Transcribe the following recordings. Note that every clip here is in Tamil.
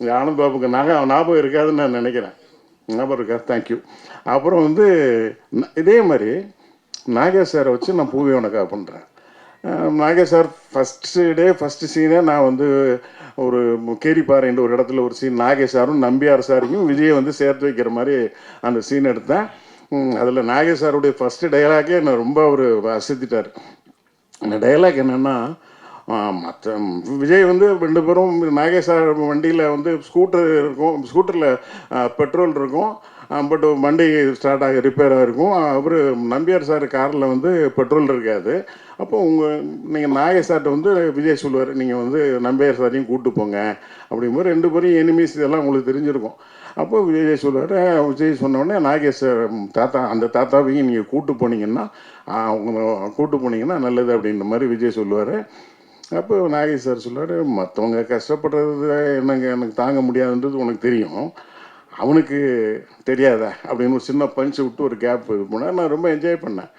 ஆனந்த் பாபுக்கு நகை ஞாபகம் இருக்காதுன்னு நான் நினைக்கிறேன். ஞாபகம் இருக்கா தேங்க்யூ அப்புறம் வந்து இதே மாதிரி நாகேஷ் சாரை வச்சு நான் பூவி உனக்காக பண்ணுறேன் Nagesh sir first day first சீனே நான் வந்து ஒரு கேரிப்பாறைன்ற ஒரு இடத்துல ஒரு சீன் நாகேஷ் சாரும் நம்பியார் சாரையும் விஜயை வந்து சேர்த்து வைக்கிற மாதிரி அந்த சீன் எடுத்தேன். அதில் நாகேஷ் சாருடைய ஃபஸ்ட்டு டைலாக்கே என்னை ரொம்ப அவர் அசத்திட்டார். அந்த டைலாக் என்னென்னா மற்ற விஜய் வந்து ரெண்டு பேரும் நாகேஷ் சார் வண்டியில் வந்து ஸ்கூட்டர் இருக்கும் ஸ்கூட்டரில் பெட்ரோல் இருக்கும். பட் வண்டி ஸ்டார்ட் ஆகி ரிப்பேர் ஆகிருக்கும் அவர் நம்பியார் சார் காரில் வந்து பெட்ரோல் இருக்காது. அப்போ உங்கள் நீங்கள் நாகேஷ் சார்ட்ட வந்து விஜய் சொல்லுவார் நீங்கள் வந்து நம்பியார் சாரையும் கூப்பிட்டு போங்க. அப்படிங்கும்போது ரெண்டு பேரும் எனிமீஸ் இதெல்லாம் உங்களுக்கு தெரிஞ்சிருக்கும். அப்போ விஜய் சொல்லுவார் விஜய் சொன்னோடனே நாகேஷ் சார் தாத்தா அந்த தாத்தாவையும் நீங்கள் கூப்பிட்டு போனீங்கன்னா அவங்க கூப்பிட்டு போனீங்கன்னா நல்லது. அப்படின்ற மாதிரி விஜய் சொல்லுவார். அப்போ நாகேஷ் சார் சொல்லுவார் மற்றவங்க கஷ்டப்படுறது என்னங்க எனக்கு தாங்க முடியாதுன்றது உனக்கு தெரியும். அவனுக்கு தெரியாதா அப்படின்னு ஒரு சின்ன பஞ்சு விட்டு ஒரு கேப் இது போனால் நான் ரொம்ப என்ஜாய் பண்ணேன்.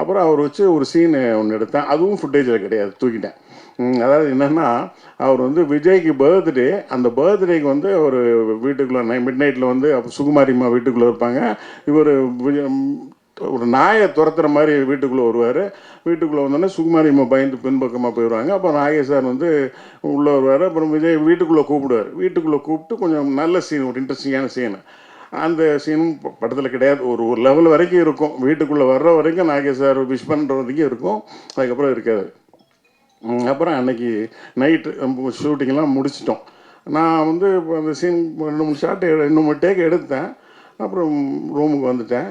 அப்புறம் அவர் வச்சு ஒரு சீனு ஒன்று எடுத்தேன். அதுவும் ஃபுட்டேஜில் கிடையாது தூக்கிட்டேன். அதாவது என்னென்னா அவர் வந்து விஜய்க்கு பர்த்டே அந்த பர்த்டேக்கு வந்து ஒரு வீட்டுக்குள்ளே மிட் நைட்டில் வந்து அப்போ சுகுமாரிம்மா வீட்டுக்குள்ளே இருப்பாங்க. இவர் ஒரு நாயை துரத்துற மாதிரி வீட்டுக்குள்ளே வருவார். வீட்டுக்குள்ளே வந்தோடனே சுகுமாரிம்மா பயந்து பின்பக்கமாக போயிடுவாங்க. அப்போ நாகேஷ் சார் வந்து உள்ளே வருவார். அப்புறம் விஜய் வீட்டுக்குள்ளே கூப்பிடுவார். வீட்டுக்குள்ளே கூப்பிட்டு கொஞ்சம் நல்ல சீன் ஒரு இன்ட்ரெஸ்டிங்கான சீனு அந்த சீனும் படத்தில் கிடையாது. ஒரு ஒரு லெவல் வரைக்கும் இருக்கும். வீட்டுக்குள்ளே வர்ற வரைக்கும் நாகேஷ் சார் விஷ் பண்ணுற வரைக்கும் இருக்கும். அதுக்கப்புறம் இருக்காது. அப்புறம் அன்னைக்கு நைட்டு ஷூட்டிங்லாம் முடிச்சிட்டோம். நான் வந்து அந்த சீன் ரெண்டு மூணு ஷாட் ரெண்டு மூணு டேக் எடுத்தேன். அப்புறம் ரூமுக்கு வந்துட்டேன்.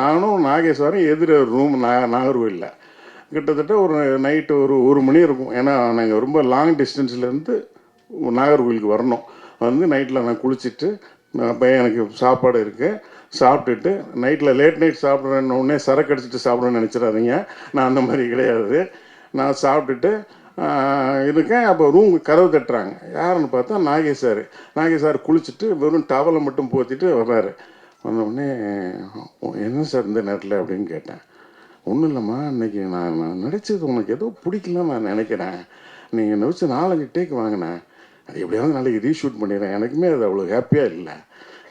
நானும் நாகேஸ்வரம் எதிர ரூம் நா நாகர்கோவிலில் கிட்டத்தட்ட ஒரு நைட்டு ஒரு ஒரு மணி இருக்கும். ஏன்னா நாங்கள் ரொம்ப லாங் டிஸ்டன்ஸ்லேருந்து நாகர்கோவிலுக்கு வரணும். வந்து நைட்டில் நான் குளிச்சுட்டு நான் எனக்கு சாப்பாடு இருக்குது சாப்பிட்டுட்டு நைட்டில் லேட் நைட் சாப்பிட்றேன்னு உடனே சரக்கு அடிச்சிட்டு சாப்பிட்றேன்னு நினச்சிடாதீங்க. நான் அந்த மாதிரி கிடையாது. நான் சாப்பிட்டுட்டு இருக்கேன் அப்போ ரூமுக்கு கதவு தட்டுறாங்க. யாருன்னு பார்த்தா நாகேஷ் சார். நாகேஷ் சார் குளிச்சுட்டு வெறும் டவலை மட்டும் போத்திட்டு வர்றாரு. வந்தவுடனே என்ன சார் இந்த நேரத்தில்? அப்படின்னு கேட்டேன். ஒன்றும் இல்லைம்மா இன்னைக்கு நான் நான் நடித்தது உனக்கு ஏதோ பிடிக்கலன்னு நான் நினைக்கிறேன். நீங்கள் நடிச்சு நாலஞ்சு டேக் வாங்கினேன் அது எப்படியாவது நாளைக்கு ரீஷூட் பண்ணிடுறேன். எனக்குமே அது அவ்வளோ ஹாப்பியாக இல்லை.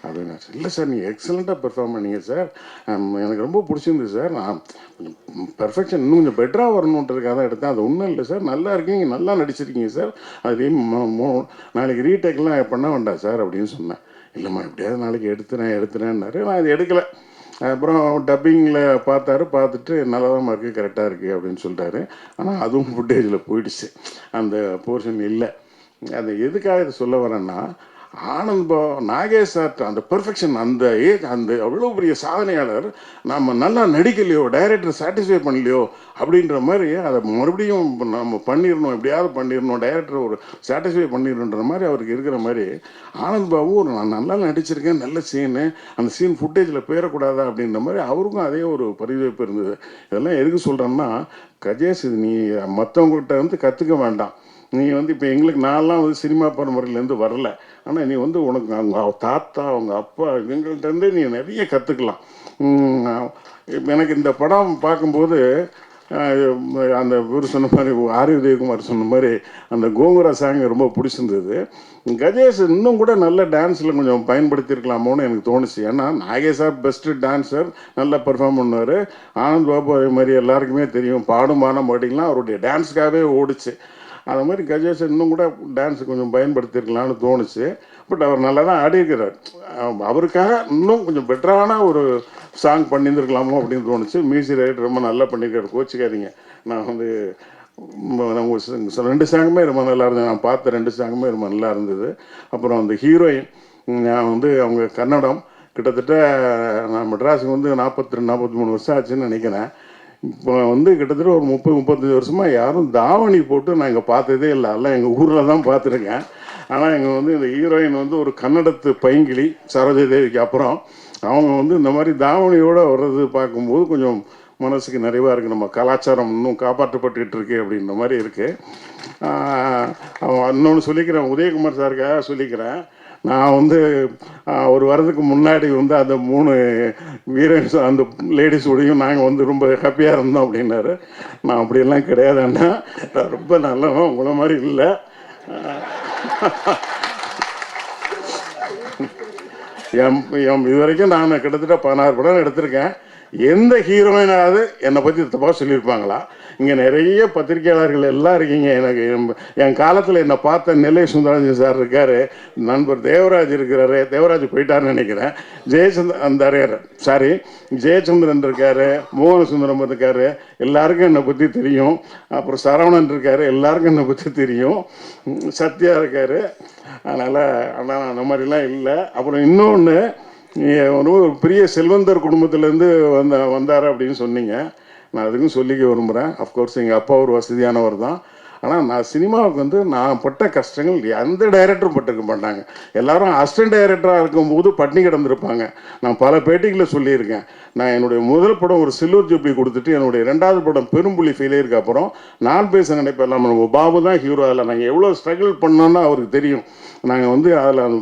அப்படின்னு இல்லை சார் நீங்கள் எக்ஸலண்ட்டாக பெர்ஃபார்ம் பண்ணீங்க சார். எனக்கு ரொம்ப பிடிச்சிருந்தது சார். நான் கொஞ்சம் பெர்ஃபெக்ஷன் இன்னும் கொஞ்சம் பெட்டராக வரணுன்றதுக்காக தான் எடுத்தேன். அது ஒன்றும் இல்லை சார். நல்லா இருக்கீங்க. நல்லா நடிச்சிருக்கீங்க சார். அது மோ- நாளைக்கு ரீடேக்லாம் பண்ண வேண்டாம் சார் அப்படின்னு சொன்னேன். இல்லைம்மா எப்படியாவது நாளைக்கு எடுத்துறேன் எடுத்துறேன்னாரு. நான் அது எடுக்கலை. அப்புறம் டப்பிங்கில் பார்த்தாரு. பார்த்துட்டு நல்லா தான் இருக்குது கரெக்டாக இருக்குது அப்படின்னு சொல்லிட்டாரு ஆனால் அதுவும் ஃபுட்டேஜில் போயிடுச்சு. அந்த போர்ஷன் இல்லை. அது எதுக்காக இதை சொல்ல வரேன்னா ஆனந்த் பா நாகேஷ் சார் அந்த பெர்ஃபெக்ஷன் அந்த ஏஜ் அந்த அவ்வளோ பெரிய சாதனையாளர் நம்ம நல்லா நடிக்கலையோ டைரக்டர் சாட்டிஸ்ஃபை பண்ணலையோ அப்படின்ற மாதிரி அதை மறுபடியும் நம்ம பண்ணிடணும் எப்படியாவது பண்ணிடணும் டைரக்டர் ஒரு சாட்டிஸ்ஃபை பண்ணிடணுன்ற மாதிரி அவருக்கு இருக்கிற மாதிரி ஆனந்த் பாபு ஒரு நான் நல்லா நடிச்சிருக்கேன் நல்ல சீனு அந்த சீன் ஃபுட்டேஜில் போயிடக்கூடாதா அப்படின்ற மாதிரி அவருக்கும் அதே ஒரு பரிதவிப்பு இருந்தது. இதெல்லாம் எதுக்கு சொல்கிறேன்னா கஜேஷ் நீ மற்றவங்கள்ட்ட வந்து கற்றுக்க வேண்டாம். நீ வந்து இப்போ எங்களுக்கு நான்லாம் வந்து சினிமா பரம்பரையிலேருந்து வரல. ஆனால் நீ வந்து உனக்கு அவங்க தாத்தா அவங்க அப்பா இவங்கள்ட்ட இருந்தே நீ நிறைய கற்றுக்கலாம் எனக்கு இந்த படம் பார்க்கும்போது அந்த இவர் சொன்ன மாதிரி ஆரி உதயகுமார் சொன்ன மாதிரி அந்த கோங்குரா சாங் ரொம்ப பிடிச்சிருந்தது. கஜேஷ் இன்னும் கூட நல்ல டான்ஸில் கொஞ்சம் பயன்படுத்தியிருக்கலாமோன்னு எனக்கு தோணுச்சு. ஏன்னா நாகேஷா பெஸ்ட்டு டான்ஸர் நல்லா பெர்ஃபார்ம் பண்ணுவார். ஆனந்த் பாபு அதே மாதிரி எல்லாருக்குமே தெரியும். பாடும் பாடம் பாட்டிங்கலாம் அவருடைய டான்ஸுக்காகவே ஓடிச்சு. அந்த மாதிரி கஜேஷன் இன்னும் கூட டான்ஸ் கொஞ்சம் பயன்படுத்தியிருக்கலாம்னு தோணுச்சு. பட் அவர் நல்லா தான் ஆடியிருக்கிறார் அவருக்காக இன்னும் கொஞ்சம் பெட்டரான ஒரு சாங் பண்ணியிருந்துருக்கலாமோ அப்படின்னு தோணுச்சு. மியூசிக் ரைட் ரொம்ப நல்லா பண்ணியிருக்காரு. கோச்சிக்காதீங்க. நான் வந்து ரெண்டு சாங்குமே ரொம்ப நல்லா இருந்தது. நான் பார்த்த ரெண்டு சாங்குமே ரொம்ப நல்லா இருந்தது. அப்புறம் அந்த ஹீரோயின் நான் வந்து அவங்க கன்னடம். கிட்டத்தட்ட நான் மெட்ராஸுக்கு வந்து நாற்பத்தி ரெண்டு நாற்பத்தி மூணு வருஷம் ஆச்சுன்னு நினைக்கிறேன். இப்போ வந்து கிட்டத்தட்ட ஒரு முப்பது முப்பத்தஞ்சு வருஷமாக யாரும் தாவணி போட்டு நான் இங்கே பார்த்ததே இல்லை. எல்லாம் எங்கள் ஊரில் தான் பார்த்துருக்கேன். ஆனால் இங்கே வந்து இந்த ஹீரோயின் வந்து ஒரு கன்னடத்து பைங்கிளி சரோஜ தேவிக்கு அப்புறம் அவங்க வந்து இந்த மாதிரி தாவணியோடு வர்றது பார்க்கும்போது கொஞ்சம் மனசுக்கு நிறைவாக இருக்குது நம்ம கலாச்சாரம் இன்னும் காப்பாற்றப்பட்டுக்கிட்டு இருக்கு அப்படின்ற மாதிரி இருக்குது அவன் இன்னொன்று சொல்லிக்கிறேன். உதயகுமார் சாருக்காக சொல்லிக்கிறேன். நான் வந்து அவர் ஒரு வாரத்துக்கு முன்னாடி வந்து அந்த மூணு வீரன்ஸ் அந்த லேடிஸோடையும் நாங்கள் வந்து ரொம்ப ஹாப்பியாக இருந்தோம் அப்படின்னாரு. நான் அப்படியெல்லாம் கிடையாது அண்ணா. ரொம்ப நல்லவன் உங்களை மாதிரி இல்லை. என் என் இது வரைக்கும் நான் கிட்டத்தட்ட பதினாறு படம் எடுத்திருக்கேன். எந்த ஹீரோயினாவது என்னை பற்றி தப்பாக சொல்லியிருப்பாங்களா? இங்கே நிறைய பத்திரிகையாளர்கள் எல்லாம் இருக்கீங்க. எனக்கு என்- என் காலத்தில் என்னை பார்த்த நெல்லை சுந்தரராஜன் சார் இருக்கார் நண்பர் தேவராஜ் இருக்கிறாரு. தேவராஜ் போயிட்டாருன்னு நினைக்கிறேன். ஜெயச்சந்திரன் அந்த சாரி ஜெயச்சந்திரன் இருக்காரு மோகன சுந்தரம் இருக்காரு. எல்லாருக்கும் என்னை பற்றி தெரியும். அப்புறம் சரவணன் இருக்காரு எல்லாருக்கும் என்னை பற்றி தெரியும். சத்யா இருக்காரு. அதனால் ஆனால் அந்த மாதிரிலாம் இல்லை. அப்புறம் இன்னொன்று ஒரு பெரிய செல்வந்தர் குடும்பத்திலேருந்து வந்த வந்தார் அப்படின்னு சொன்னீங்க. நான் அதுக்கும் சொல்லிக்க விரும்புகிறேன் அஃப்கோர்ஸ் எங்கள் அப்பா ஒரு வசதியானவர் தான். ஆனால் நான் சினிமாவுக்கு வந்து நான் பட்ட கஷ்டங்கள் எந்த டைரக்டரும் பட்டிருக்க மாட்டாங்க. எல்லாரும் அசிஸ்டன்ட் டைரக்டராக இருக்கும்போது பட்டினி கிடந்திருப்பாங்க. நான் பல பேட்டிகளில் சொல்லியிருக்கேன். நான் என்னுடைய முதல் படம் ஒரு சில்வர் ஜூப்ளி கொடுத்துட்டு என்னுடைய ரெண்டாவது படம் பெரும்புலி ஃபெயிலியருக்கு அப்புறம் நான் பேச நினைப்பெல்லாம் நம்ம பாபு தான் ஹீரோ அதில் நாங்கள் எவ்வளோ ஸ்ட்ரகிள் பண்ணோன்னா அவருக்கு தெரியும். நாங்கள் வந்து அதில்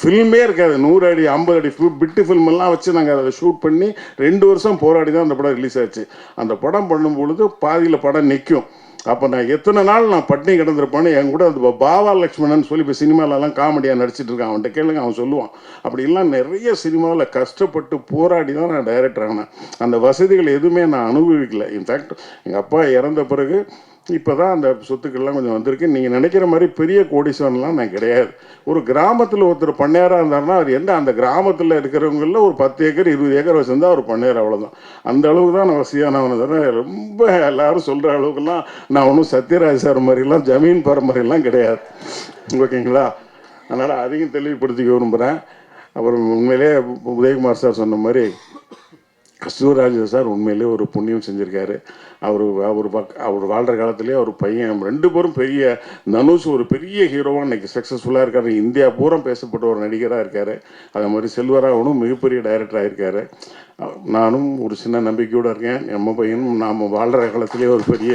ஃபில்மே இருக்காது. நூறு அடி ஐம்பது அடி பிட்டு ஃபில்ம் எல்லாம் வச்சு நாங்கள் அதை ஷூட் பண்ணி ரெண்டு வருஷம் போராடி தான் அந்த படம் ரிலீஸ் ஆச்சு. அந்த படம் பண்ணும் பொழுது பாதியில் படம் நிற்கும் அப்போ நான் எத்தனை நாள் நான் பட்டினி கிடந்திருப்பேன்னு என் கூட அந்த பாவா லக்ஷ்மணன் சொல்லி இப்போ சினிமாலெல்லாம் காமெடியாக நடிச்சிட்டு இருக்கான். அவன்கிட்ட கேளுங்க அவன் சொல்லுவான். அப்படிலாம் நிறைய சினிமாவில் கஷ்டப்பட்டு போராடி தான் நான் டைரக்டர் ஆனேன். அந்த வசதிகள் எதுவுமே நான் அனுபவிக்கல. இன்ஃபேக்ட் எங்கள் அப்பா இறந்த பிறகு இப்போ தான் அந்த சொத்துக்கள்லாம் கொஞ்சம் வந்திருக்கு. நீங்கள் நினைக்கிற மாதிரி பெரிய கோடீஸ்வரன்லாம் நான் கிடையாது. ஒரு கிராமத்தில் ஒருத்தர் பண்ணையாராக இருந்தாருன்னா அவர் எந்த அந்த கிராமத்தில் இருக்கிறவங்களில் ஒரு பத்து ஏக்கர் இருபது ஏக்கர் வச்சுருந்தா அவர் பண்ணையார் அவ்வளோதான் அந்த அளவுக்கு தான் நான் வசதியானவனு தானே ரொம்ப எல்லாரும் சொல்கிற அளவுக்குலாம் நான் ஒன்றும் சத்யராஜ் சார் மாதிரிலாம் ஜமீன் பாரு மாதிரிலாம் கிடையாது. ஓகேங்களா? அதனால் அதையும் தெளிவுபடுத்திக்க விரும்புகிறேன் அப்புறம் உண்மையிலே உதயகுமார் சார் சொன்ன மாதிரி கஸ்தூராஜ் சார் உண்மையிலே ஒரு புண்ணியம் செஞ்சுருக்காரு. அவர் அவர் பக் அவர் வாழ்கிற காலத்துலேயே அவர் பையன் ரெண்டு பேரும் பெரிய தனுஷ் ஒரு பெரிய ஹீரோவாக இன்னைக்கு சக்ஸஸ்ஃபுல்லாக இருக்காரு. இந்தியா பூரா பேசப்பட்ட ஒரு நடிகராக இருக்கார். அதே மாதிரி செல்வராகவனும் மிகப்பெரிய டைரக்டராக இருக்கார். நானும் ஒரு சின்ன நம்பிக்கையோடு இருக்கேன். நம்ம பையனும் நாம் வாழ்கிற காலத்திலே ஒரு பெரிய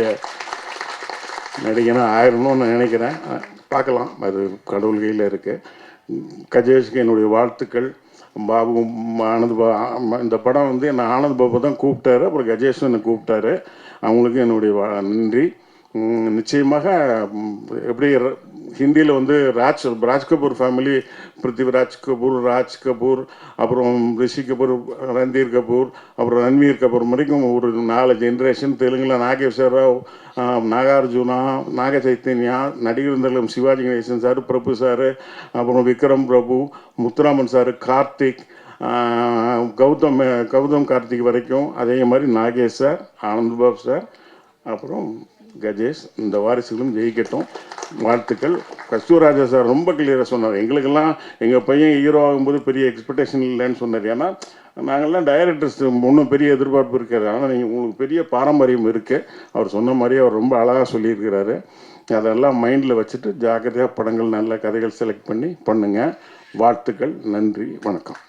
நடிகனாக ஆயிரணும்னு நான் நினைக்கிறேன். பார்க்கலாம். அது கடவுள் கையில் இருக்குது கஜேஷ்க்கு என்னுடைய வாழ்த்துக்கள். பாபு ஆனந்த் பா இந்த படம் வந்து என்னை ஆனந்த் பாபு தான் கூப்பிட்டாரு. அப்புறம் கஜேஷன் கூப்பிட்டாரு. அவங்களுக்கு என்னுடைய நன்றி. நிச்சயமாக எப்படி ஹிந்தியில் வந்து ராஜ் ராஜ் கபூர் ஃபேமிலி பிருத்திவிராஜ் கபூர் ராஜ் கபூர் அப்புறம் ரிஷி கபூர் ரந்தீர் கபூர் அப்புறம் ரன்வீர் கபூர் வரைக்கும் ஒரு நாலு ஜென்ரேஷன் தெலுங்கில் நாகேஸ்வர ராவ் நாகார்ஜுனா நாக சைத்தன்யா நடிகர் இருந்தாலும் சிவாஜி கணேசன் சார் பிரபு சார் அப்புறம் விக்ரம் பிரபு முத்துராமன் சார் கார்த்திக் கௌதம் கௌதம் கார்த்திக் வரைக்கும் அதே மாதிரி நாகேஷ் சார் ஆனந்த் பாப் சார் அப்புறம் கஜேஷ் இந்த வாரிசுகளும் ஜெயிக்கட்டும். வாழ்த்துக்கள். கஸ்தூராஜா சார் ரொம்ப கிளியராக சொன்னார். எங்களுக்கெல்லாம் எங்கள் பையன் ஹீரோ ஆகும்போது பெரிய எக்ஸ்பெக்டேஷன் இல்லைன்னு சொன்னார். ஏன்னா நாங்கள்லாம் டைரக்டர்ஸ் ஒன்றும் பெரிய எதிர்பார்ப்பு இருக்காது. ஆனால் நீங்கள் உங்களுக்கு பெரிய பாரம்பரியம் இருக்குது அவர் சொன்ன மாதிரி அவர் ரொம்ப அழகாக சொல்லியிருக்கிறாரு. அதெல்லாம் மைண்டில் வச்சுட்டு ஜாக்கிரதையாக படங்கள் நல்ல கதைகள் செலக்ட் பண்ணி பண்ணுங்கள் வாழ்த்துக்கள். நன்றி. வணக்கம்.